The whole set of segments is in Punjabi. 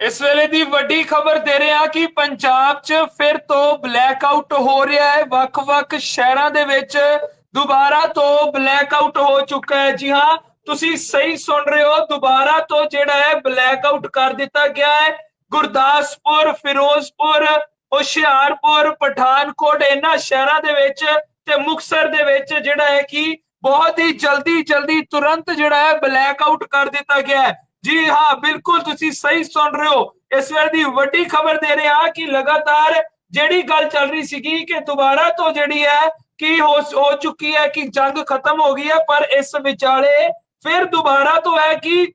ਇਸ ਵੇਲੇ ਦੀ ਵੱਡੀ ਖਬਰ ਦੇ ਰਹੇ ਹਾਂ ਕਿ ਪੰਜਾਬ 'ਚ ਫਿਰ ਤੋਂ ਬਲੈਕ ਆਊਟ ਹੋ ਰਿਹਾ ਹੈ। ਵੱਖ-ਵੱਖ ਸ਼ਹਿਰਾਂ ਦੇ ਵਿੱਚ ਦੁਬਾਰਾ ਤੋਂ ਬਲੈਕ ਆਊਟ ਹੋ ਚੁੱਕਾ ਹੈ। ਜੀ ਹਾਂ, ਤੁਸੀਂ ਸਹੀ ਸੁਣ ਰਹੇ ਹੋ। ਦੁਬਾਰਾ ਤੋਂ ਜਿਹੜਾ ਹੈ ਬਲੈਕ ਆਊਟ ਕਰ ਦਿੱਤਾ ਗਿਆ ਹੈ। ਗੁਰਦਾਸਪੁਰ, ਫਿਰੋਜ਼ਪੁਰ, ਹੁਸ਼ਿਆਰਪੁਰ, ਪਠਾਨਕੋਟ, ਇਹਨਾਂ ਸ਼ਹਿਰਾਂ ਦੇ ਵਿੱਚ ਤੇ ਮੁਕਸਰ ਦੇ ਵਿੱਚ ਜਿਹੜਾ ਹੈ ਕਿ ਬਹੁਤ ਹੀ ਜਲਦੀ ਜਲਦੀ ਤੁਰੰਤ ਜਿਹੜਾ ਹੈ ਬਲੈਕ ਆਊਟ ਕਰ ਦਿੱਤਾ ਗਿਆ ਹੈ। ਜੀ ਹਾਂ, ਬਿਲਕੁਲ ਤੁਸੀਂ ਸਹੀ ਸੁਣ ਰਹੇ ਹੋ। ਇਸ ਵੇਲੇ ਦੀ ਵੱਡੀ ਖਬਰ ਦੇ ਰਹੇ ਹਾਂ ਕਿ ਲਗਾਤਾਰ ਜਿਹੜੀ ਗੱਲ ਚੱਲ ਰਹੀ ਸੀਗੀ ਕਿ ਦੁਬਾਰਾ ਤੋਂ ਜਿਹੜੀ ਹੈ ਕਿ ਹੋ ਚੁੱਕੀ ਹੈ ਕਿ ਜੰਗ ਖਤਮ ਹੋ ਗਈ ਹੈ, ਪਰ ਇਸ ਵਿਚਾਲੇ ਫਿਰ ਦੁਬਾਰਾ ਤੋਂ ਹੈ ਕਿ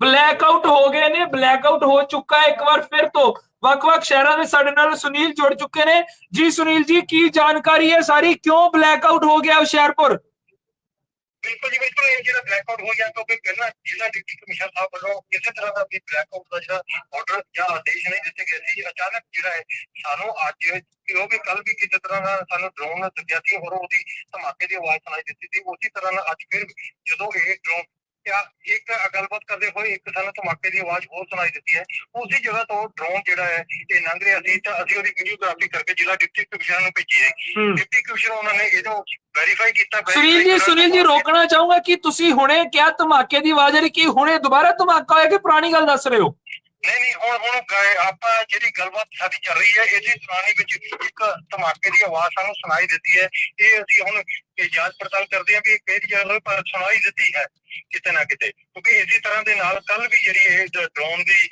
ਬਲੈਕ ਆਊਟ ਹੋ ਗਏ ਨੇ, ਬਲੈਕ ਆਊਟ ਹੋ ਚੁੱਕਾ ਹੈ ਇੱਕ ਵਾਰ ਫਿਰ ਤੋਂ। ਵੱਖ-ਵੱਖ ਸ਼ਹਿਰਾਂ ਦੇ ਸਾਡੇ ਨਾਲ ਸੁਨੀਲ ਜੁੜ ਚੁੱਕੇ ਨੇ। ਜੀ ਸੁਨੀਲ ਜੀ, ਕੀ ਜਾਣਕਾਰੀ ਹੈ ਸਾਰੀ? ਕਿਉਂ ਬਲੈਕ ਆਊਟ ਹੋ ਗਿਆ ਹੁਸ਼ਿਆਰਪੁਰ? ਬਿਲਕੁਲ ਜੀ, ਬਿਲਕੁਲ, ਇਹ ਜਿਹੜਾ ਬਲੈਕਆਊਟ ਹੋ ਗਿਆ ਕਿਉਂਕਿ ਪਹਿਲਾਂ ਜ਼ਿਲ੍ਹਾ ਡਿਪਟੀ ਕਮਿਸ਼ਨਰ ਸਾਹਿਬ ਵੱਲੋਂ ਕਿਸੇ ਤਰ੍ਹਾਂ ਦਾ ਵੀ ਬਲੈਕਆਊਟ ਦਾ ਜਿਹੜਾ ਆਰਡਰ ਜਾਂ ਆਦੇਸ਼ ਨਹੀਂ ਦਿੱਤੇ ਗਏ ਸੀ। ਅਚਾਨਕ ਜਿਹੜਾ ਹੈ, ਸਾਨੂੰ ਅੱਜ ਕਿਉਂਕਿ ਕੱਲ ਵੀ ਕਿਸੇ ਤਰ੍ਹਾਂ ਦਾ ਸਾਨੂੰ ਡਰੋਨ ਦੱਸਿਆ ਸੀ, ਹੋਰ ਉਹਦੀ ਧਮਾਕੇ ਦੀ ਆਵਾਜ਼ ਸੁਣਾਈ ਦਿੱਤੀ ਸੀ। ਉਸੇ ਤਰ੍ਹਾਂ ਨਾਲ ਅੱਜ ਫਿਰ ਜਦੋਂ ਇਹ ਡਰੋਨ ਕਿਆ ਇੱਕ ਗੱਲਬਾਤ ਕਰਦੇ ਹੋਏ ਇੱਕ ਸਾਨੂੰ ਧਮਾਕੇ ਦੀ ਆਵਾਜ਼ ਹੋਰ ਸੁਣਾਈ ਦਿੱਤੀ ਹੈ। ਉਸੇ ਜਗ੍ਹਾ ਤੋਂ ਡਰੋਨ ਜਿਹੜਾ ਹੈ ਇਹ ਲੰਘ ਰਿਹਾ ਸੀ ਤਾਂ ਅਸੀਂ ਉਹਦੀ ਵੀਡੀਓਗ੍ਰਾਫੀ ਕਰਕੇ ਜ਼ਿਲ੍ਹਾ ਡਿਪਟੀ ਕਮਿਸ਼ਨਰ ਨੂੰ ਭੇਜੀ ਹੈ। ਡਿਪਟੀ ਕਮਿਸ਼ਨਰ ਉਹਨਾਂ ਨੇ ਇਹਨੂੰ ਵੈਰੀਫਾਈ ਕੀਤਾ ਸੁਨੀਲ ਜੀ ਸੁਨੀਲ ਜੀ ਰੋਕਣਾ ਚਾਹੂੰਗਾ ਕਿ ਤੁਸੀਂ ਹੁਣੇ ਕਿਹਾ ਧਮਾਕੇ ਦੀ ਆਵਾਜ਼ ਆ ਰਹੀ ਕੀ ਹੁਣੇ ਦੁਬਾਰਾ ਧਮਾਕਾ ਹੋਇਆ ਕਿ ਪੁਰਾਣੀ ਗੱਲ ਦੱਸ ਰਹੇ ਹੋ? ਨਹੀਂ ਨਹੀਂ ਹੁਣ ਹੁਣ ਆਪਾਂ ਜਿਹੜੀ ਗੱਲਬਾਤ ਸਾਡੀ ਚੱਲ ਰਹੀ ਹੈ ਇਹਦੀ ਸੁਣਾਣੀ ਵਿੱਚ ਇੱਕ ਧਮਾਕੇ ਦੀ ਆਵਾਜ਼ ਸਾਨੂੰ ਸੁਣਾਈ ਦਿੱਤੀ ਹੈ। ਇਹ ਅਸੀਂ ਹੁਣ ਇਹ ਜਾਂਚ ਪੜਤਾਲ ਕਰਦੇ ਹਾਂ ਵੀ ਇਹ ਕਿਹੜੀ ਜਗ੍ਹਾ ਤੋਂ ਪਰ ਸੁਣਾਈ ਦਿੱਤੀ ਹੈ ਕਿਤੇ ਨਾ ਕਿਤੇ ਕਿਉਂਕਿ ਇਸੇ ਤਰ੍ਹਾਂ ਦੇ ਨਾਲ ਕੱਲ ਵੀ ਜਿਹੜੀ ਇਹ ਡਰੋਨ ਦੀ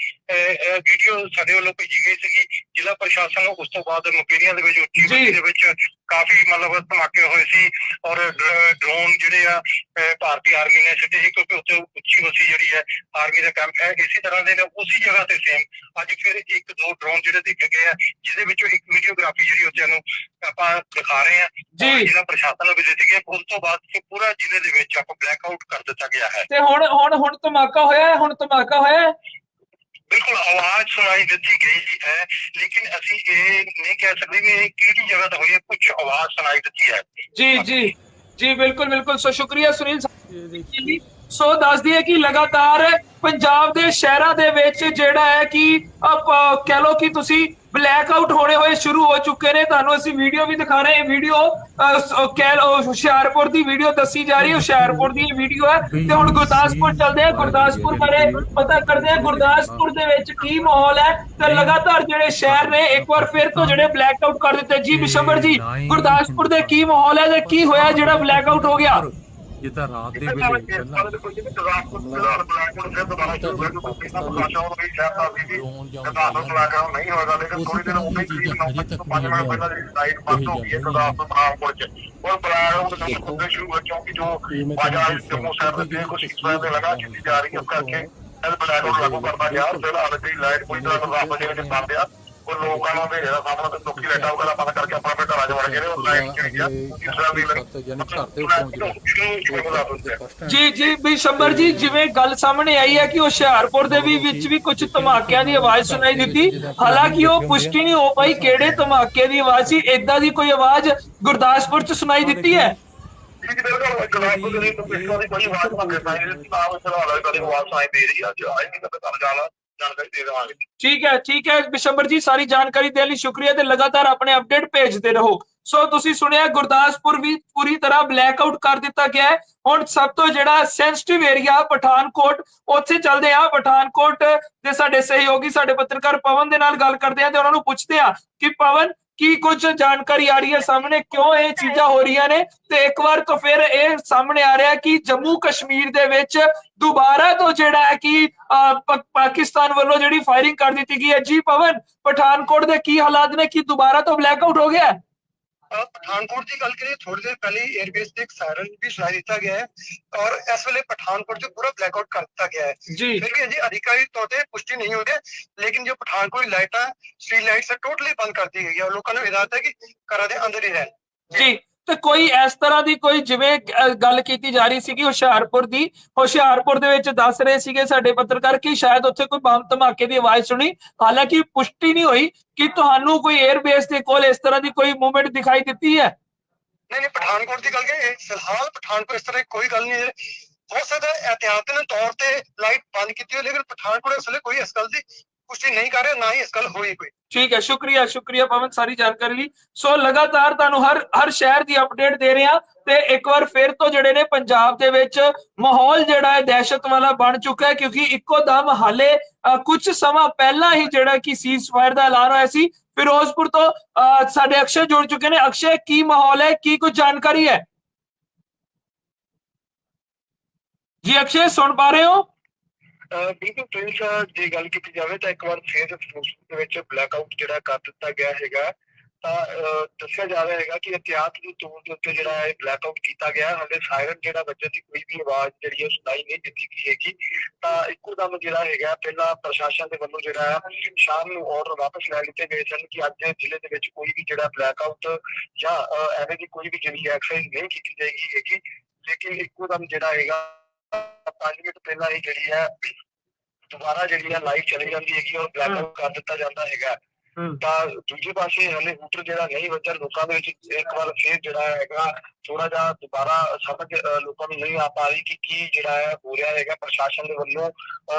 ਵੀਡੀਓ ਸਾਡੇ ਵੱਲੋਂ ਭੇਜੀ ਗਈ ਸੀਗੀ ਜ਼ਿਲ੍ਹਾ ਪ੍ਰਸ਼ਾਸਨ ਨੂੰ ਉਸ ਤੋਂ ਬਾਅਦ ਮੁਕੇਰੀਆਂ ਦੇ ਵਿੱਚ ਉੱਚੀ। ਬਸਤੀ ਦੇ ਵਿੱਚ ਕਾਫੀ ਮਤਲਬ ਧਮਾਕੇ ਹੋਏ ਸੀ ਔਰ ਡਰੋਨ ਜਿਹੜੇ ਆ ਭਾਰਤੀ ਆਰਮੀ ਨੇ ਸਿੱਟੇ ਸੀ ਕਿਉਂਕਿ ਉੱਥੇ ਉੱਚੀ ਬਸਤੀ ਜਿਹੜੀ ਹੈ ਆਰਮੀ ਦਾ ਕੈਂਪ ਹੈ ਇਸੇ ਤਰ੍ਹਾਂ ਦੇ ਨਾਲ ਉਸੇ ਜਗ੍ਹਾ ਤੇ ਸੇਮ ਅੱਜ ਫਿਰ ਇੱਕ ਦੋ ਡਰੋਨ ਜਿਹੜੇ ਦੇਖੇ ਗਏ ਆ ਜਿਹਦੇ ਵਿੱਚੋਂ ਇੱਕ ਵੀਡੀਓਗ੍ਰਾਫੀ ਜਿਹੜੀ ਉੱਥੇ ਨੂੰ ਆਪਾਂ ਦਿਖਾ ਰਹੇ ਆ ਜੀ। ਜ਼ਿਲ੍ਹਾ ਪ੍ਰਸ਼ਾਸਨ ਨੂੰ ਵੀ ਦਿੱਤੀ ਗਈ ਉਸ ਤੋਂ ਬਾਅਦ ਫਿਰ ਪੂਰਾ ਜ਼ਿਲ੍ਹੇ ਦੇ ਵਿੱਚ ਆਪਾਂ ਬਲੈਕਆਊਟ ਕਰ ਦਿੱਤਾ ਗਿਆ ਹੈ ਤੇ ਹੁਣ ਹੁਣ ਹੁਣ ਧਮਾਕਾ ਹੋਇਆ ਹੈ ਹੁਣ ਧਮਾਕਾ ਹੋਇਆ ਹੈ ਬਿਲਕੁਲ ਆਵਾਜ਼ ਸੁਣਾਈ ਦਿੱਤੀ ਗਈ ਹੈ। ਲੇਕਿਨ ਅਸੀਂ ਇਹ ਨਹੀਂ ਕਹਿ ਸਕਦੇ ਵੀ ਇਹ ਕਿਹੜੀ ਜਗ੍ਹਾ ਤੇ ਹੋਈ ਹੈ ਕੁਝ ਆਵਾਜ਼ ਸੁਣਾਈ ਦਿੱਤੀ ਹੈ। ਜੀ ਜੀ। ਜੀ, ਬਿਲਕੁਲ ਬਿਲਕੁਲ। ਸੋ, ਸ਼ੁਕਰੀਆ ਸੁਨੀਲ ਜੀ। ਸੋ ਦੱਸਦੀ ਦਈਏ ਕਿ ਲਗਾਤਾਰ ਪੰਜਾਬ ਦੇ ਸ਼ਹਿਰਾਂ ਦੇ ਵਿੱਚ ਜਿਹੜਾ ਹੈ ਕਿ ਕਹਿ ਲੋ ਕਿ ਤੁਸੀਂ ਬਲੈਕ ਆਊਟ ਹੋਣੇ ਹੋਏ ਸ਼ੁਰੂ ਹੋ ਚੁੱਕੇ ਨੇ। ਤੁਹਾਨੂੰ ਅਸੀਂ ਵੀਡੀਓ ਵੀ ਦਿਖਾ ਰਹੇ ਹਾਂ। ਇਹ ਵੀਡੀਓ ਕਹਿ ਲਓ ਹੁਸ਼ਿਆਰਪੁਰ ਦੀ ਵੀਡੀਓ ਦੱਸੀ ਜਾ ਰਹੀ ਹੈ। ਹੁਸ਼ਿਆਰਪੁਰ ਦੀ ਵੀਡੀਓ ਹੈ। ਤੇ ਹੁਣ ਗੁਰਦਾਸਪੁਰ ਚੱਲਦੇ ਆ ਗੁਰਦਾਸਪੁਰ ਬਾਰੇ ਪਤਾ ਕਰਦੇ ਆ ਗੁਰਦਾਸਪੁਰ ਦੇ ਵਿੱਚ ਕੀ ਮਾਹੌਲ ਹੈ ਤੇ ਲਗਾਤਾਰ ਜਿਹੜੇ ਸ਼ਹਿਰ ਨੇ ਇੱਕ ਵਾਰ ਫਿਰ ਤੋਂ ਜਿਹੜੇ ਬਲੈਕ ਆਊਟ ਕਰ ਦਿੱਤੇ। ਜੀ ਬਿਸ਼ੰਬਰ ਜੀ ਗੁਰਦਾਸਪੁਰ ਦੇ ਕੀ ਮਾਹੌਲ ਹੈ ਤੇ ਕੀ ਹੋਇਆ ਜਿਹੜਾ ਬਲੈਕ ਆਊਟ ਹੋ ਗਿਆ? ਇਹ ਤਾਂ ਰਾਤ ਦੇ ਵੇਲੇ ਦੇ ਪਹਿਲਾਂ ਕੋਈ ਜਿਵੇਂ ਗੁਰਦਾਸਪੁਰ ਫਿਲਹਾਲ ਬਲੈਕਆਊਟ ਫਿਰ ਦੁਬਾਰਾ ਸ਼ੁਰੂ ਕਰ ਦਿੱਤਾ ਪਿਛਲਾ ਪ੍ਰਕਾਸ਼ਨ ਉਹ ਵੀ ਸ਼ਾਇਦ ਆ ਵੀ ਗੁਰਦਾਸਪੁਰ ਬਲੈਕਆਊਟ ਨਹੀਂ ਹੋਏਗਾ ਲੇਕਿਨ ਥੋੜੀ ਦਿਨ ਉਹ ਵੀ ਕਰੀਬ 9 ਤੋਂ 5 ਮਿੰਟ ਪਹਿਲਾਂ ਜਿਹੜੀ ਲਾਈਟ ਬੰਦ ਹੋ ਗਈ ਹੈ ਗੁਰਦਾਸਪੁਰ ਬਰਾਮਪੁਰ ਚ ਔਰ ਬਲੈਕਆਊਟ ਦਾ ਖੁੱਦੇ ਸ਼ੁਰੂ ਹੋ ਕਿਉਂਕਿ ਜੋ ਦੇ ਦੇ ਕਰਕੇ ਇਹ ਬਲੈਕਆਊਟ ਲਾਗੂ ਕਰਨਾ ਗਿਆ ਫਿਲਹਾਲ ਜਿਹੜੀ ਲਾਈਟ ਕੋਈ ਤਰ੍ਹਾਂ ਗੁਰਦਾਸਪੁਰ ਦੇ ਵਿੱਚ ਬੰਦ ਆ। ਉਹ ਲੋਕਾਂ ਨੂੰ ਦੇ ਜਿਹੜਾ ਸਾਹਮਣੇ ਤੇ ਲੋਕੀ ਲਾਈਟਾਂ ਵਗੈਰਾ ਬੰਦ ਕਰਕੇ ਆਪਣਾ ਆਪਣੇ ਘਰਾਂ 'ਚ ਵੜ ਗਏ ਨੇ ਉਹ ਲਾਈਟ ਇਸ ਤਰ੍ਹਾਂ ਦੀ ਲੱਗੀ ਜੀ ਜੀ ਬਿਸ਼ੰਬਰ ਜੀ ਜਿਵੇਂ ਗੱਲ ਸਾਹਮਣੇ ਆਈ ਹੈ ਕਿ ਹੁਸ਼ਿਆਰਪੁਰ ਦੇ ਵੀ ਵਿੱਚ ਵੀ ਕੁਝ ਧਮਾਕਿਆਂ ਦੀ ਆਵਾਜ਼ ਸੁਣਾਈ ਦਿੱਤੀ। ਹਾਲਾਂਕਿ ਉਹ ਪੁਸ਼ਟੀ ਨਹੀਂ ਹੋ ਪਾਈ ਕਿਹੜੇ ਧਮਾਕੇ ਦੀ ਆਵਾਜ਼ ਸੀ ਇਦਾਂ ਦੀ ਕੋਈ ਆਵਾਜ਼ ਗੁਰਦਾਸਪੁਰ ਚ ਸੁਣਾਈ ਦਿੱਤੀ ਹੈ? ਜੀ। ਬਿਲਕੁਲ ਗੁਰਦਾਸਪੁਰ ਦੇ ਵਿੱਚ ਪਿਛਲਾ ਦੀ ਕੋਈ ਆਵਾਜ਼ ਮੰਗੇ ਸਾਈ ਤਾਂ ਉਹ ਫਿਲਹਾਲ ਕਦੇ ਆਵਾਜ਼ ਸਾਈ ਦੇ ਰਹੀ ਆ ਅੱਜ ਆਈ ਨਹੀਂ ਕਦੇ ਤੁਹਾਨੂੰ ਜਾਣਾ। ਜਾਣਕਾਰੀ ਦੇ ਦੇਵਾਂਗੇ ਠੀਕ ਹੈ ਠੀਕ ਹੈ ਬਿਸ਼ੰਬਰ ਜੀ, ਸਾਰੀ ਜਾਣਕਾਰੀ ਦੇਣ ਲਈ ਸ਼ੁਕਰੀਆ ਤੇ ਲਗਾਤਾਰ ਆਪਣੇ ਅਪਡੇਟ ਭੇਜਦੇ ਰਹੋ। ਸੋ ਤੁਸੀਂ ਸੁਣਿਆ ਗੁਰਦਾਸਪੁਰ ਵੀ ਪੂਰੀ ਤਰ੍ਹਾਂ ਬਲੈਕ ਆਊਟ ਕਰ ਦਿੱਤਾ ਗਿਆ ਹੈ। ਹੁਣ ਸਭ ਤੋਂ ਜਿਹੜਾ ਸੈਂਸਿਟਿਵ ਏਰੀਆ ਪਠਾਨਕੋਟ, ਉੱਥੇ ਚੱਲਦੇ ਆ ਪਠਾਨਕੋਟ ਦੇ ਸਾਡੇ ਸਹਿਯੋਗੀ, ਸਾਡੇ ਪੱਤਰਕਾਰ ਪਵਨ ਦੇ ਨਾਲ ਗੱਲ ਕਰਦੇ ਆ ਤੇ ਉਹਨਾਂ ਨੂੰ ਪੁੱਛਦੇ ਆ ਕਿ ਪਵਨ ਕੀ ਕੁਝ ਜਾਣਕਾਰੀ ਆ ਰਹੀ ਹੈ ਸਾਹਮਣੇ? ਕਿਉਂ ਇਹ ਚੀਜ਼ਾਂ ਹੋ ਰਹੀਆਂ ਨੇ? ਤੇ ਇੱਕ ਵਾਰ ਤੋਂ ਫਿਰ ਇਹ ਸਾਹਮਣੇ ਆ ਰਿਹਾ ਕਿ ਜੰਮੂ ਕਸ਼ਮੀਰ ਦੇ ਵਿੱਚ ਦੁਬਾਰਾ ਤੋਂ ਜਿਹੜਾ ਹੈ ਕਿ ਅਹ, ਪਾਕਿਸਤਾਨ ਵੱਲੋਂ ਜਿਹੜੀ ਫਾਇਰਿੰਗ ਕਰ ਦਿੱਤੀ ਗਈ ਹੈ। ਜੀ ਪਵਨ ਪਠਾਨਕੋਟ ਦੇ ਕੀ ਹਾਲਾਤ ਨੇ? ਕਿ ਦੁਬਾਰਾ ਤੋਂ ਬਲੈਕ ਆਊਟ ਹੋ ਗਿਆ ਹੈ? ਅਹ ਪਠਾਨਕੋਟ ਦੀ ਗੱਲ ਕਰੀਏ ਥੋੜੀ ਦੇਰ ਪਹਿਲੇ 에ਅਰਬੇਸ ਤੇ ਇੱਕ ਸਾਇਰਨ ਵੀ ਸੁਣਾਈ ਦਿੱਤਾ ਗਿਆ ਹੈ ਔਰ ਇਸ ਵੇਲੇ ਪਠਾਨਕੋਟ 'ਚ ਪੂਰਾ ਬਲੈਕਆਊਟ ਕਰ ਦਿੱਤਾ ਗਿਆ ਹੈ ਜੀ ਫਿਰ ਵੀ ਅਜੇ ਅਧਿਕਾਰੀ ਤੌਰ ਤੇ ਪੁਸ਼ਟੀ ਨਹੀਂ ਹੋ ਰਹੀ ਹੈ ਲੇਕਿਨ ਜੋ ਪਠਾਨਕੋਟ ਦੀ ਲਾਈਟਾਂ ਸਟਰੀਟ ਲਾਈਟਸ ਟੋਟਲੀ ਬੰਦ ਕਰ ਦਿੱਤੀ ਗਈ ਹੈ ਔਰ ਲੋਕਾਂ ਨੂੰ ਹਦਾਇਤ ਹੈ ਕਿ ਘਰਾਂ ਦੇ ਅੰਦਰ ਹੀ ਰਹਿਣ ਜੀ ਤੇ ਕੋਈ ਇਸ ਤਰ੍ਹਾਂ ਦੀ ਕੋਈ ਜਿਵੇਂ ਗੱਲ ਕੀਤੀ ਜਾ ਰਹੀ ਸੀ ਹੁਸ਼ਿਆਰਪੁਰ ਦੀ, ਹੁਸ਼ਿਆਰਪੁਰ ਦੇ ਵਿੱਚ ਦੱਸ ਰਹੇ ਸੀਗੇ ਸਾਡੇ ਪੱਤਰਕਾਰ ਕਿ ਸ਼ਾਇਦ ਉੱਥੇ ਕੋਈ ਬੰਬ ਧਮਾਕੇ ਦੀ ਆਵਾਜ਼ ਸੁਣੀ, ਹਾਲਾਂਕਿ ਪੁਸ਼ਟੀ ਨਹੀਂ ਹੋਈ ਕਿ ਤੁਹਾਨੂੰ ਕੋਈ 에ਅਰਬੇਸ ਦੇ ਕੋਲ ਇਸ ਤਰ੍ਹਾਂ ਦੀ ਕੋਈ ਮੂਵਮੈਂਟ ਦਿਖਾਈ ਦਿੱਤੀ ਹੈ? ਨਹੀਂ ਨਹੀਂ, ਪਠਾਨਕੋਟ ਦੀ ਗੱਲ ਕਰੀਏ ਫਿਲਹਾਲ ਪਠਾਨਕੋਟ ਇਸ ਤਰ੍ਹਾਂ ਕੋਈ ਗੱਲ ਨਹੀਂ ਹੈ। ਹੋ ਸਕਦਾ ਹੈ ਇਤਿਹਾਸਕ ਤੌਰ ਤੇ ਲਾਈਟ ਬੰਦ ਕੀਤੀ ਹੋਈ ਲੇਕਿਨ ਪਠਾਨਕੋਟ ਇਸ ਵੇਲੇ ਕੋਈ ਇਸ ਗੱਲ ਦੀ ਪੁਸ਼ਟੀ ਨਹੀਂ ਕਰ ਰਿਹਾ ਨਾ ਹੀ ਇਸ ਗੱਲ ਹੋਈ ਕੋਈ। ਠੀਕ ਹੈ ਸ਼ੁਕਰੀਆ ਸ਼ੁਕਰੀਆ ਪਵਨ ਸਾਰੀ ਜਾਣਕਾਰੀ ਲਈ। ਸੋ ਲਗਾਤਾਰ ਤੁਹਾਨੂੰ ਹਰ ਹਰ ਸ਼ਹਿਰ ਦੀ ਅਪਡੇਟ ਦੇ ਰਹੇ ਹਾਂ ਤੇ ਇੱਕ ਵਾਰ ਫਿਰ ਤੋਂ ਜਿਹੜੇ ਨੇ ਪੰਜਾਬ ਦੇ ਵਿੱਚ ਮਾਹੌਲ ਜਿਹੜਾ ਹੈ ਦਹਿਸ਼ਤ ਵਾਲਾ ਬਣ ਚੁੱਕਾ ਹੈ ਕਿਉਂਕਿ ਇੱਕੋ ਦਮ ਹਾਲੇ ਕੁਝ ਸਮਾਂ ਪਹਿਲਾਂ ਹੀ ਜਿਹੜਾ ਕਿ ਸੀਜ਼ ਫਾਇਰ ਦਾ ਐਲਾਨ ਹੋਇਆ ਸੀ। ਫਿਰੋਜ਼ਪੁਰ ਤੋਂ ਅਹ, ਸਾਡੇ ਅਕਸ਼ੇ ਜੁੜ ਚੁੱਕੇ ਨੇ। ਅਕਸ਼ੇ ਕੀ ਮਾਹੌਲ ਹੈ? ਕੀ ਕੁਝ ਜਾਣਕਾਰੀ ਹੈ? ਜੀ ਅਕਸ਼ੇ ਸੁਣ ਪਾ ਰਹੇ ਹੋ? ਬਿਲਕੁਲ ਪ੍ਰਿੰਸ ਜੇ ਗੱਲ ਕੀਤੀ ਜਾਵੇ ਤਾਂ ਇੱਕ ਵਾਰ ਫੇਰ ਫਿਰੋਜ਼ਪੁਰ ਦੇ ਵਿੱਚ ਬਲੈਕ ਆਊਟ ਜਿਹੜਾ ਕਰ ਦਿੱਤਾ ਗਿਆ ਹੈਗਾ, ਤਾਂ ਦੱਸਿਆ ਜਾ ਰਿਹਾ ਹੈਗਾ ਕਿ ਇਤਿਹਾਸ ਦੀ ਤੌਰ ਦੇ ਉੱਤੇ ਜਿਹੜਾ ਹੈ ਬਲੈਕ ਆਊਟ ਕੀਤਾ ਗਿਆ। ਹਲੇ ਸਾਇਰਨ ਜਿਹੜਾ ਵੱਜਣ ਦੀ ਕੋਈ ਵੀ ਆਵਾਜ਼ ਜਿਹੜੀ ਹੈ, ਸੁਣਾਈ ਨਹੀਂ ਦਿੱਤੀ ਗਈ ਹੈਗੀ। ਤਾਂ ਇੱਕੋ ਦਮ ਜਿਹੜਾ ਹੈਗਾ, ਪਹਿਲਾਂ ਪ੍ਰਸ਼ਾਸਨ ਦੇ ਵੱਲੋਂ ਜਿਹੜਾ ਸ਼ਾਮ ਨੂੰ ਆਰਡਰ ਵਾਪਸ ਲੈ ਲਿੱਤੇ ਗਏ ਸਨ ਕਿ ਅੱਜ ਜ਼ਿਲ੍ਹੇ ਦੇ ਵਿੱਚ ਕੋਈ ਵੀ ਜਿਹੜਾ ਬਲੈਕ ਆਊਟ ਜਾਂ ਐਵੇਂ ਦੀ ਕੋਈ ਵੀ ਜਿਹੜੀ ਐਕਸਰਸਾਈਜ਼ ਨਹੀਂ ਕੀਤੀ ਜਾਏਗੀ ਹੈਗੀ। ਲੇਕਿਨ ਇੱਕੋ ਦਮ ਜਿਹੜਾ ਹੈਗਾ 5 ਮਿੰਟ ਪਹਿਲਾਂ ਹੀ ਜਿਹੜੀ ਹੈ ਦੁਬਾਰਾ ਜਿਹੜੀ ਹੈ ਲਾਈਵ ਚਲੀ ਜਾਂਦੀ ਹੈਗੀ ਔਰ ਬਲੈਕ ਆਊਟ ਕਰ ਦਿੱਤਾ ਜਾਂਦਾ ਹੈਗਾ। ਤਾਂ ਦੂਜੇ ਪਾਸੇ ਹਲੇ ਹੂਟਰ ਜਿਹੜਾ ਨਹੀਂ ਵੱਜਾ ਲੋਕਾਂ ਦੇ ਵਿੱਚ ਇੱਕ ਵਾਰ ਫੇਰ ਜਿਹੜਾ ਹੈਗਾ ਥੋੜਾ ਜਿਹਾ ਦੁਬਾਰਾ ਸਮਝ ਲੋਕਾਂ ਨੂੰ ਨਹੀਂ ਆ ਪਾ ਰਹੀ ਕਿ ਕੀ ਜਿਹੜਾ ਹੈ ਹੋ ਰਿਹਾ ਹੈਗਾ ਪ੍ਰਸ਼ਾਸਨ ਦੇ ਵੱਲੋਂ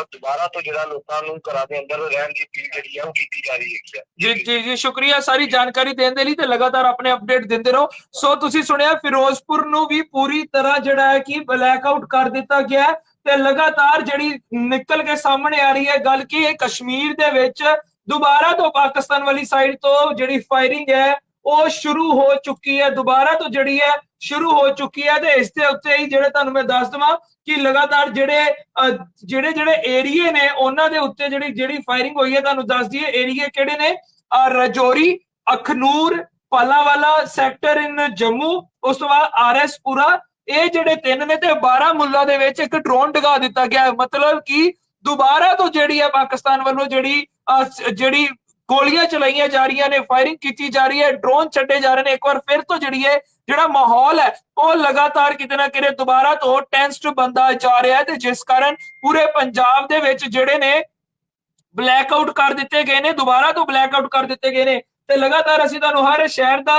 ਦੁਬਾਰਾ ਤੋਂ ਜਿਹੜਾ ਲੋਕਾਂ ਨੂੰ ਘਰਾਂ ਦੇ ਅੰਦਰ ਰਹਿਣ ਦੀ ਅਪੀਲ ਜਿਹੜੀ ਹੈ ਉਹ ਕੀਤੀ ਜਾ ਰਹੀ ਹੈ ਜੀ ਜੀ ਜੀ ਸ਼ੁਕਰੀਆ ਸਾਰੀ ਜਾਣਕਾਰੀ ਦੇਣ ਦੇ ਲਈ ਤੇ ਲਗਾਤਾਰ ਆਪਣੇ ਅਪਡੇਟ ਦਿੰਦੇ ਰਹੋ। ਸੋ ਤੁਸੀਂ ਸੁਣਿਆ ਫਿਰੋਜ਼ਪੁਰ ਨੂੰ ਵੀ ਪੂਰੀ ਤਰ੍ਹਾਂ ਜਿਹੜਾ ਹੈ ਕਿ ਬਲੈਕ ਆਊਟ ਕਰ ਦਿੱਤਾ ਗਿਆ ਤੇ ਲਗਾਤਾਰ ਜਿਹੜੀ ਨਿਕਲ ਕੇ ਸਾਹਮਣੇ ਆ ਰਹੀ ਹੈ ਗੱਲ ਕਿ ਇਹ ਕਸ਼ਮੀਰ ਦੇ ਵਿੱਚ ਦੁਬਾਰਾ ਤੋਂ ਪਾਕਿਸਤਾਨ ਵਾਲੀ ਸਾਈਡ ਤੋਂ ਜਿਹੜੀ ਫਾਇਰਿੰਗ ਹੈ, ਉਹ ਸ਼ੁਰੂ ਹੋ ਚੁੱਕੀ ਹੈ। ਦੁਬਾਰਾ ਤੋਂ ਜਿਹੜੀ ਹੈ, ਸ਼ੁਰੂ ਹੋ ਚੁੱਕੀ ਹੈ ਤੇ ਇਸ ਦੇ ਉੱਤੇ ਹੀ ਜਿਹੜੇ ਤੁਹਾਨੂੰ ਮੈਂ ਦੱਸ ਦਵਾਂ ਕਿ ਲਗਾਤਾਰ ਜਿਹੜੇ ਜਿਹੜੇ ਜਿਹੜੇ ਏਰੀਏ ਨੇ, ਉਹਨਾਂ ਦੇ ਉੱਤੇ ਜਿਹੜੀ ਜਿਹੜੀ ਫਾਇਰਿੰਗ ਹੋਈ ਹੈ, ਤੁਹਾਨੂੰ ਦੱਸ ਦਈਏ, ਏਰੀਏ ਕਿਹੜੇ ਨੇ? ਰਜੌਰੀ, ਅਖਨੂਰ, ਪਾਲਾਵਾਲਾ ਸੈਕਟਰ ਇਨ ਜੰਮੂ, ਉਸ ਤੋਂ ਬਾਅਦ ਆਰਐਸ ਪੁਰਾ। ਇਹ ਜਿਹੜੇ ਤਿੰਨ ਨੇ ਤੇ 12 ਮੁੱਲਾ ਦੇ ਵਿੱਚ ਇੱਕ ਡਰੋਨ ਡਗਾ ਦਿੱਤਾ ਗਿਆ। ਹੈ। ਮਤਲਬ ਕਿ ਦੁਬਾਰਾ ਤੋਂ ਜਿਹੜੀ ਹੈ ਪਾਕਿਸਤਾਨ ਵੱਲੋਂ ਜਿਹੜੀ ਜਿਹੜੀ ਗੋਲੀਆਂ ਚਲਾਈਆਂ ਜਾ ਰਹੀਆਂ ਨੇ ਫਾਇਰਿੰਗ ਕੀਤੀ ਜਾ ਰਹੀ ਹੈ ਡਰੋਨ ਛੱਡੇ ਜਾ ਰਹੇ ਨੇ। ਇੱਕ ਵਾਰ ਫਿਰ ਤੋਂ ਜਿਹੜੀ ਹੈ, ਜਿਹੜਾ ਮਾਹੌਲ ਹੈ, ਉਹ ਲਗਾਤਾਰ ਕਿਤੇ ਨਾ ਕਿਤੇ ਦੁਬਾਰਾ ਤੋਂ ਟੈਂਸਡ ਬੰਦਾ ਜਾ ਰਿਹਾ ਹੈ ਤੇ ਜਿਸ ਕਾਰਨ ਪੂਰੇ ਪੰਜਾਬ ਦੇ ਵਿੱਚ ਜਿਹੜੇ ਨੇ ਬਲੈਕ ਆਊਟ ਕਰ ਦਿੱਤੇ ਗਏ ਨੇ, ਦੁਬਾਰਾ ਤੋਂ ਬਲੈਕ ਆਊਟ ਕਰ ਦਿੱਤੇ ਗਏ ਨੇ। ਤੇ ਲਗਾਤਾਰ ਅਸੀਂ ਤੁਹਾਨੂੰ ਹਰ ਸ਼ਹਿਰ ਦਾ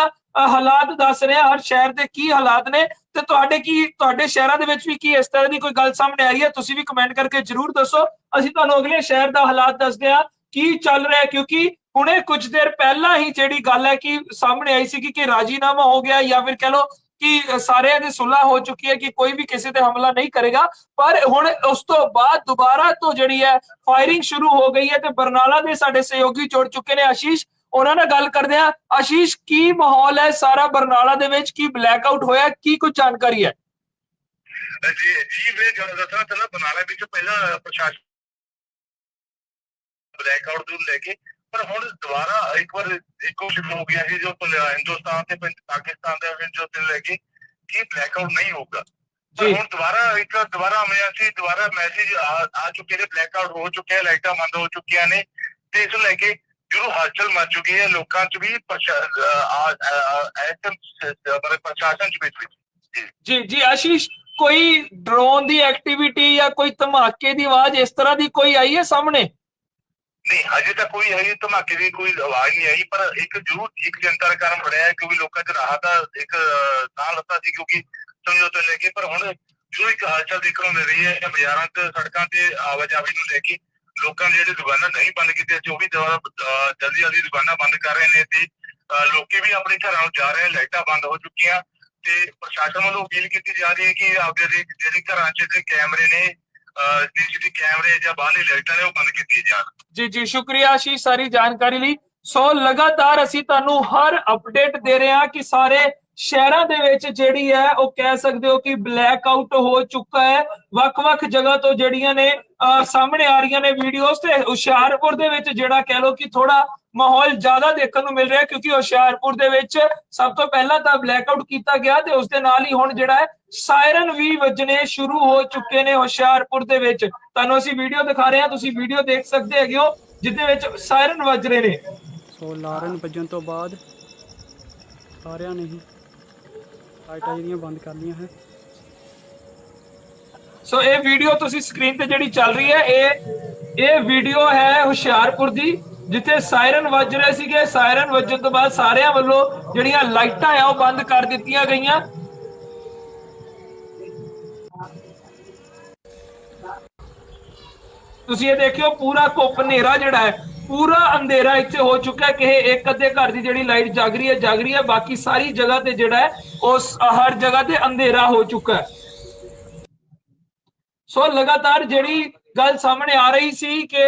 ਹਾਲਾਤ ਦੱਸ ਰਹੇ ਹਾਂ, ਹਰ ਸ਼ਹਿਰ ਦੇ ਕੀ ਹਾਲਾਤ ਨੇ। ਤੇ ਤੁਹਾਡੇ ਕੀ, ਤੁਹਾਡੇ ਸ਼ਹਿਰਾਂ ਦੇ ਵਿੱਚ ਵੀ ਕੀ ਇਸ ਤਰ੍ਹਾਂ ਦੀ ਕੋਈ ਗੱਲ ਸਾਹਮਣੇ ਆਈ ਹੈ, ਤੁਸੀਂ ਵੀ ਕਮੈਂਟ ਕਰਕੇ ਜਰੂਰ ਦੱਸੋ। ਅਸੀਂ ਤੁਹਾਨੂੰ ਅਗਲੇ ਸ਼ਹਿਰ ਦਾ ਹਾਲਾਤ ਦੱਸਦੇ ਹਾਂ। ਕੀ ਚੱਲ ਰਿਹਾ ਕਿਉਂਕਿ ਹੁਣੇ ਕੁਝ ਦੇਰ ਪਹਿਲਾਂ ਹੀ ਜਿਹੜੀ ਗੱਲ ਹੈ ਕਿ ਸਾਹਮਣੇ ਆਈ ਸੀ ਕਿ ਰਾਜੀਨਾਮਾ ਹੋ ਗਿਆ ਜਾਂ ਫਿਰ ਕਹ ਲਓ ਕਿ ਸਾਰਿਆਂ ਦੀ ਸੁਲ੍ਹਾ ਹੋ ਚੁੱਕੀ ਹੈ ਕਿ ਕੋਈ ਵੀ ਕਿਸੇ ਤੇ ਹਮਲਾ ਨਹੀਂ ਕਰੇਗਾ। ਪਰ ਹੁਣ ਉਸ ਤੋਂ ਬਾਅਦ ਦੁਬਾਰਾ ਤੋਂ ਜਿਹੜੀ ਹੈ ਫਾਇਰਿੰਗ ਸ਼ੁਰੂ ਹੋ ਗਈ ਹੈ ਤੇ ਬਰਨਾਲਾ ਦੇ ਸਾਡੇ ਸਹਿਯੋਗੀ ਜੁੜ ਚੁੱਕੇ ਨੇ ਆਸ਼ੀਸ਼। ਉਹਨਾਂ ਨਾਲ ਗੱਲ ਕਰਦੇ ਆ ਆਸ਼ੀਸ਼, ਕੀ ਮਾਹੌਲ ਹੈ ਸਾਰਾ ਬਰਨਾਲਾ ਦੇ ਵਿੱਚ? ਕੀ ਬਲੈਕ ਆਊਟ ਹੋਇਆ? ਕੀ ਕੁਝ ਜਾਣਕਾਰੀ ਹੈ? ਜੀ ਜੀ, ਮੈਂ ਗੱਲ ਦੱਸਣਾ ਚਾਹੁੰਦਾ ਬਨਾਲਾ ਵਿੱਚ ਪਹਿਲਾਂ ਪ੍ਰਸ਼ਾਸਨ ਬਲੈਕ ਆਊਟ ਨੂੰ ਲੈ ਕੇ ਪਰ ਹੁਣ ਦੁਬਾਰਾ ਇੱਕ ਵਾਰ ਇੱਕੋ ਸ਼ਿਫਟ ਹੋ ਗਿਆ ਸੀ ਜੋ ਹਿੰਦੁਸਤਾਨ ਤੇ ਪਾਕਿਸਤਾਨ ਦੇ ਵਿੱਚ ਜੋ ਤੇ ਲੈ ਕੇ ਕਿ ਬਲੈਕ ਆਊਟ ਨਹੀਂ ਹੋਊਗਾ। ਜੀ। ਹੁਣ ਦੁਬਾਰਾ ਇੱਕ ਦੁਬਾਰਾ ਆਇਆ ਸੀ ਦੁਬਾਰਾ ਮੈਸੇਜ ਆ ਚੁੱਕੇ ਨੇ ਬਲੈਕ ਆਊਟ ਹੋ ਚੁੱਕੇ ਆ ਲਾਈਟਾਂ ਬੰਦ ਹੋ ਚੁੱਕੀਆਂ ਨੇ ਤੇ ਇਸ ਨੂੰ ਲੈ ਕੇ ਜਦੋਂ ਹਲਚਲ ਮਚ ਚੁੱਕੀ ਹੈ ਲੋਕਾਂ 'ਚ ਵੀ ਮਤਲਬ ਪ੍ਰਸ਼ਾਸਨ 'ਚ ਵੀ ਜੀ। ਜੀ ਆਸ਼ੀਸ਼ ਕੋਈ ਡਰੋਨ ਦੀ ਐਕਟੀਵਿਟੀ ਜਾਂ ਕੋਈ ਧਮਾਕੇ ਦੀ ਆਵਾਜ਼ ਇਸ ਤਰ੍ਹਾਂ ਦੀ ਕੋਈ ਆਈ ਹੈ ਸਾਹਮਣੇ? ਨਹੀਂ, ਹਜੇ ਤੱਕ ਕੋਈ, ਹਜੇ ਧਮਾਕੇ ਦੀ ਕੋਈ ਆਵਾਜ਼ ਨਹੀਂ ਆਈ, ਪਰ ਇੱਕ ਜ਼ਰੂਰ ਇੱਕ ਚਿੰਤਾ ਦਾ ਕਾਰਨ ਬਣਿਆ ਹੈ, ਕਿਉਂਕਿ ਲੋਕਾਂ 'ਚ ਰਾਹਤ ਦਾ ਇੱਕ ਸਾਹ ਲੱਤਾ ਸੀ, ਕਿਉਂਕਿ ਸਮਝੌਤੇ ਲੈ ਕੇ ਪਰ ਹੁਣ ਜੋ ਇੱਕ ਹਲਚਲ ਦੇਖਣ ਨੂੰ ਮਿਲ ਰਹੀ ਹੈ ਬਾਜ਼ਾਰਾਂ 'ਤੇ ਸੜਕਾਂ ਤੇ ਆਵਾਜਾਈ ਨੂੰ ਲੈ ਕੇ ਲੋਕਾਂ ਨੇ ਜਿਹੜੇ ਦੁਕਾਨਾਂ ਨਹੀਂ ਬੰਦ ਕੀਤੀਆਂ ਸੀ ਉਹ ਵੀ ਜਲਦੀ ਜਲਦੀ ਦੁਕਾਨਾਂ ਬੰਦ ਕਰ ਰਹੇ ਨੇ ਤੇ ਲੋਕੀ ਵੀ ਆਪਣੇ ਘਰਾਂ ਨੂੰ ਜਾ ਰਹੇ ਨੇ, ਲਾਈਟਾਂ ਬੰਦ ਹੋ ਚੁੱਕੀਆਂ ਤੇ ਪ੍ਰਸ਼ਾਸਨ ਵੱਲੋਂ ਅਪੀਲ ਕੀਤੀ ਜਾ ਰਹੀ ਹੈ ਕਿ ਆਪਦੇ ਜਿਹੜੇ- ਜਿਹੜੇ ਘਰਾਂ 'ਚ ਕੈਮਰੇ ਨੇ ਸੀਸੀਟੀਵੀ ਕੈਮਰੇ ਜਾਂ ਬਾਹਰਲੀ ਲਾਈਟਾਂ ਨੇ ਉਹ ਬੰਦ ਕੀਤੀਆਂ ਜਾਣ। ਜੀ ਜੀ, ਸ਼ੁਕਰੀਆ ਆਸ਼ੀਸ਼ ਸਾਰੀ ਜਾਣਕਾਰੀ ਲਈ। ਸੋ ਲਗਾਤਾਰ ਅਸੀਂ ਤੁਹਾਨੂੰ ਹਰ ਅਪਡੇਟ ਦੇ ਰਹੇ ਹਾਂ ਕਿ ਸਾਰੇ ਸ਼ਹਿਰਾਂ ਦੇ ਵਿੱਚ ਜਿਹੜੀ ਹੈ, ਉਹ ਕਹਿ ਸਕਦੇ ਹੋ ਕਿ ਬਲੈਕ ਆਊਟ ਹੋ ਚੁੱਕਾ ਹੈ। ਵੱਖ-ਵੱਖ ਜਗ੍ਹਾ ਤੋਂ ਜਿਹੜੀਆਂ ਨੇ ਸਾਹਮਣੇ ਆ ਰਹੀਆਂ ਨੇ ਵੀਡੀਓਜ਼ ਤੇ ਹੁਸ਼ਿਆਰਪੁਰ ਦੇ ਵਿੱਚ ਜਿਹੜਾ ਕਹਿ ਲੋ ਕਿ ਥੋੜਾ ਮਾਹੌਲ ਜ਼ਿਆਦਾ ਦੇਖਣ ਨੂੰ ਮਿਲ ਰਿਹਾ ਕਿਉਂਕਿ ਹੁਸ਼ਿਆਰਪੁਰ ਦੇ ਵਿੱਚ ਸਭ ਤੋਂ ਪਹਿਲਾਂ ਤਾਂ ਬਲੈਕ ਆਊਟ ਕੀਤਾ ਗਿਆ ਤੇ ਉਸ ਦੇ ਨਾਲ ਹੀ ਹੁਣ ਜਿਹੜਾ ਹੈ ਸਾਇਰਨ ਵੀ ਵੱਜਣੇ ਸ਼ੁਰੂ ਹੋ ਚੁੱਕੇ ਨੇ ਹੁਸ਼ਿਆਰਪੁਰ ਦੇ ਵਿੱਚ। ਤੁਹਾਨੂੰ ਅਸੀਂ ਵੀਡੀਓ ਦਿਖਾ ਰਹੇ ਹਾਂ ਤੁਸੀਂ ਵੀਡੀਓ ਦੇਖ ਸਕਦੇ ਹੈਗੇ ਹੋ ਜਿੱਦੇ ਵਿੱਚ ਸਾਇਰਨ ਵੱਜ ਰਹੇ ਨੇ। ਸੋ ਲਾਰਨ ਵੱਜਣ ਤੋਂ ਬਾਅਦ ਸਾਰਿਆਂ ਨੇ ਹੀ ਲਾਈਟਾਂ ਜਿਹੜੀਆਂ ਬੰਦ ਕਰ ਲਈਆਂ ਹੈ। ਸੋ ਇਹ ਵੀਡੀਓ ਤੁਸੀਂ ਸਕਰੀਨ ਤੇ ਜਿਹੜੀ ਚੱਲ ਰਹੀ ਹੈ ਇਹ ਇਹ ਵੀਡੀਓ ਹੈ ਹੁਸ਼ਿਆਰਪੁਰ ਦੀ। ਜਿੱਥੇ ਸਾਇਰਨ ਵੱਜ ਰਹੇ ਸੀਗੇ, ਸਾਇਰਨ ਵੱਜਣ ਤੋਂ ਬਾਅਦ ਸਾਰਿਆਂ ਵੱਲੋਂ ਜਿਹੜੀਆਂ ਲਾਈਟਾਂ ਆ, ਉਹ ਬੰਦ ਕਰ ਦਿੱਤੀਆਂ ਗਈਆਂ। ਤੁਸੀਂ ਇਹ ਦੇਖਿਓ, ਪੂਰਾ ਕੁੱਪ ਹਨੇਰਾ ਜਿਹੜਾ ਹੈ, ਪੂਰਾ ਅੰਧੇਰਾ ਇੱਥੇ ਹੋ ਚੁੱਕਾ ਹੈ ਕਿ ਇੱਕ ਅੱਧੇ ਘਰ ਦੀ ਜਿਹੜੀ ਲਾਈਟ ਜਾਗ ਰਹੀ ਹੈ, ਜਾਗ ਰਹੀ ਹੈ। ਬਾਕੀ ਸਾਰੀ ਜਗ੍ਹਾ ਤੇ ਜਿਹੜਾ ਹੈ, ਉਸ ਹਰ ਜਗ੍ਹਾ ਤੇ ਅੰਧੇਰਾ ਹੋ ਚੁੱਕਾ ਹੈ। ਸੋ ਲਗਾਤਾਰ ਜਿਹੜੀ ਗੱਲ ਸਾਹਮਣੇ ਆ ਰਹੀ ਸੀ ਕਿ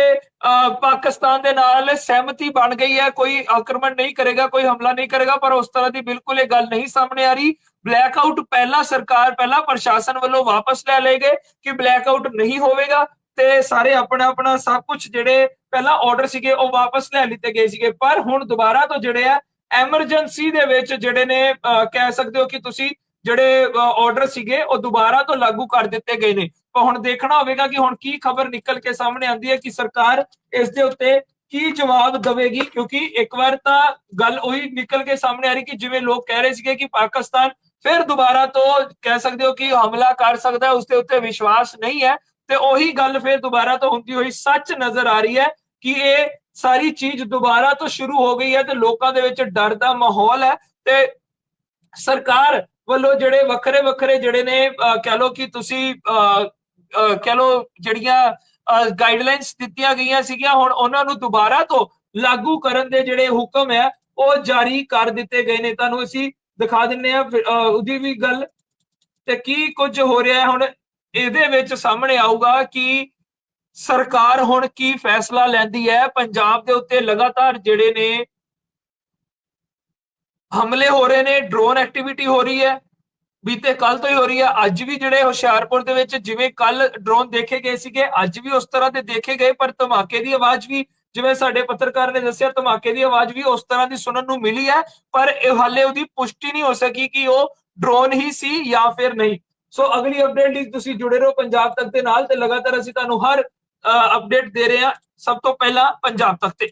ਪਾਕਿਸਤਾਨ ਦੇ ਨਾਲ ਸਹਿਮਤੀ ਬਣ ਗਈ ਹੈ ਕੋਈ ਆਕਰਮਣ ਨਹੀਂ ਕਰੇਗਾ ਕੋਈ ਹਮਲਾ ਨਹੀਂ ਕਰੇਗਾ ਪਰ ਉਸ ਤਰ੍ਹਾਂ ਦੀ ਬਿਲਕੁਲ ਇਹ ਗੱਲ ਨਹੀਂ ਸਾਹਮਣੇ ਆ ਰਹੀ। ਬਲੈਕਆਊਟ ਪਹਿਲਾਂ ਸਰਕਾਰ ਪਹਿਲਾਂ ਪ੍ਰਸ਼ਾਸਨ ਵੱਲੋਂ ਵਾਪਸ ਲੈ ਲਏ ਗਏ ਕਿ ਬਲੈਕ ਆਊਟ ਨਹੀਂ ਹੋਵੇਗਾ ਤੇ ਸਾਰੇ ਆਪਣਾ ਆਪਣਾ ਸਭ ਕੁਝ ਜਿਹੜੇ ਪਹਿਲਾਂ ਆਰਡਰ ਸੀਗੇ ਉਹ ਵਾਪਸ ਲੈ ਲਿੱਤੇ ਗਏ ਸੀਗੇ। ਪਰ ਹੁਣ ਦੁਬਾਰਾ ਤੋਂ ਜਿਹੜੇ ਆ ਐਮਰਜੈਂਸੀ ਦੇ ਵਿੱਚ ਜਿਹੜੇ ਨੇ ਅਹ, ਕਹਿ ਸਕਦੇ ਹੋ ਕਿ ਤੁਸੀਂ ਜਿਹੜੇ ਆਰਡਰ ਸੀਗੇ, ਉਹ ਦੁਬਾਰਾ ਤੋਂ ਲਾਗੂ ਕਰ ਦਿੱਤੇ ਗਏ ਨੇ। ਪਰ ਹੁਣ ਦੇਖਣਾ ਹੋਵੇਗਾ ਕਿ ਹੁਣ ਕੀ ਖਬਰ ਨਿਕਲ ਕੇ ਸਾਹਮਣੇ ਆਉਂਦੀ ਹੈ ਕਿ ਸਰਕਾਰ ਇਸ ਦੇ ਉੱਤੇ ਕੀ ਜਵਾਬ ਦੇਵੇਗੀ, ਕਿਉਂਕਿ ਇੱਕ ਵਾਰ ਤਾਂ ਗੱਲ ਉਹੀ ਨਿਕਲ ਕੇ ਸਾਹਮਣੇ ਆ ਰਹੀ ਕਿ ਜਿਵੇਂ ਲੋਕ ਕਹਿ ਰਹੇ ਸੀਗੇ ਕਿ ਪਾਕਿਸਤਾਨ ਫਿਰ ਦੁਬਾਰਾ ਤੋਂ ਕਹਿ ਸਕਦੇ ਹੋ ਕਿ ਹਮਲਾ ਕਰ ਸਕਦਾ ਹੈ, ਉਸ ਦੇ ਉੱਤੇ ਵਿਸ਼ਵਾਸ ਨਹੀਂ ਹੈ। ਤੇ ਉਹੀ ਗੱਲ ਫਿਰ ਦੁਬਾਰਾ ਤੋਂ ਹੁੰਦੀ ਹੋਈ ਸੱਚ ਨਜ਼ਰ ਆ ਰਹੀ ਹੈ ਕਿ ਇਹ ਸਾਰੀ ਚੀਜ਼ ਦੁਬਾਰਾ ਤੋਂ ਸ਼ੁਰੂ ਹੋ ਗਈ ਹੈ ਤੇ ਲੋਕਾਂ ਦੇ ਵਿੱਚ ਡਰ ਦਾ ਮਾਹੌਲ ਹੈ ਤੇ ਸਰਕਾਰ ਵੱਲੋਂ ਜਿਹੜੇ ਵੱਖਰੇ ਵੱਖਰੇ ਜਿਹੜੇ ਨੇ ਅਹ, ਕਹਿ ਲਓ ਕਿ ਤੁਸੀਂ ਅਹ, ਲਓ ਜਿਹੜੀਆਂ ਗਾਈਡਲਾਈਨਸ ਦਿੱਤੀਆਂ ਗਈਆਂ ਸੀਗੀਆਂ ਹੁਣ ਉਹਨਾਂ ਨੂੰ ਦੁਬਾਰਾ ਤੋਂ ਲਾਗੂ ਕਰਨ ਦੇ ਜਿਹੜੇ ਹੁਕਮ ਹੈ ਉਹ ਜਾਰੀ ਕਰ ਦਿੱਤੇ ਗਏ ਨੇ। ਤੁਹਾਨੂੰ ਅਸੀਂ ਦਿਖਾ ਦਿੰਨੇ ਆ ਉਹਦੀ ਵੀ ਗੱਲ। ਤੇ ਕੀ ਕੁਝ ਹੋ ਰਿਹਾ ਹੁਣ ਇਹਦੇ ਵਿੱਚ ਸਾਹਮਣੇ ਆਊਗਾ ਕਿ ਸਰਕਾਰ ਹੁਣ ਕੀ ਫੈਸਲਾ ਲੈਂਦੀ ਹੈ ਪੰਜਾਬ ਦੇ ਉੱਤੇ ਲਗਾਤਾਰ ਜਿਹੜੇ ਨੇ ਹਮਲੇ ਹੋ ਰਹੇ ਨੇ ਡਰੋਨ ਐਕਟੀਵਿਟੀ ਹੋ ਰਹੀ ਹੈ, ਬੀਤੇ ਕੱਲ ਤੋਂ ਹੀ ਹੋ ਰਹੀ ਹੈ, ਅੱਜ ਵੀ ਜਿਹੜੇ ਹੁਸ਼ਿਆਰਪੁਰ ਦੇ ਵਿੱਚ ਜਿਵੇਂ ਕੱਲ ਡਰੋਨ ਦੇਖੇ ਗਏ ਸੀਗੇ, ਅੱਜ ਵੀ ਉਸ ਤਰ੍ਹਾਂ ਦੇ ਦੇਖੇ ਗਏ, ਪਰ ਧਮਾਕੇ ਦੀ ਆਵਾਜ਼ ਵੀ ਜਿਵੇਂ ਸਾਡੇ ਪੱਤਰਕਾਰ ਨੇ ਦੱਸਿਆ, ਧਮਾਕੇ ਦੀ ਆਵਾਜ਼ ਵੀ ਉਸ ਤਰ੍ਹਾਂ ਦੀ ਸੁਣਨ ਨੂੰ ਮਿਲੀ ਹੈ, ਪਰ ਇਹ ਹਾਲੇ ਉਹਦੀ ਪੁਸ਼ਟੀ ਨਹੀਂ ਹੋ ਸਕੀ ਕਿ ਉਹ ਡਰੋਨ ਹੀ ਸੀ ਜਾਂ ਫਿਰ ਨਹੀਂ। ਸੋ ਅਗਲੀ ਅਪਡੇਟ ਲਈ ਤੁਸੀਂ ਜੁੜੇ ਰਹੋ ਪੰਜਾਬ ਤੱਕ ਦੇ ਨਾਲ ਤੇ ਲਗਾਤਾਰ ਅਸੀਂ ਤੁਹਾਨੂੰ ਹਰ ਅਪਡੇਟ ਦੇ ਰਹੇ ਹਾਂ, ਸਭ ਤੋਂ ਪਹਿਲਾਂ ਪੰਜਾਬ ਤੱਕ ਤੇ।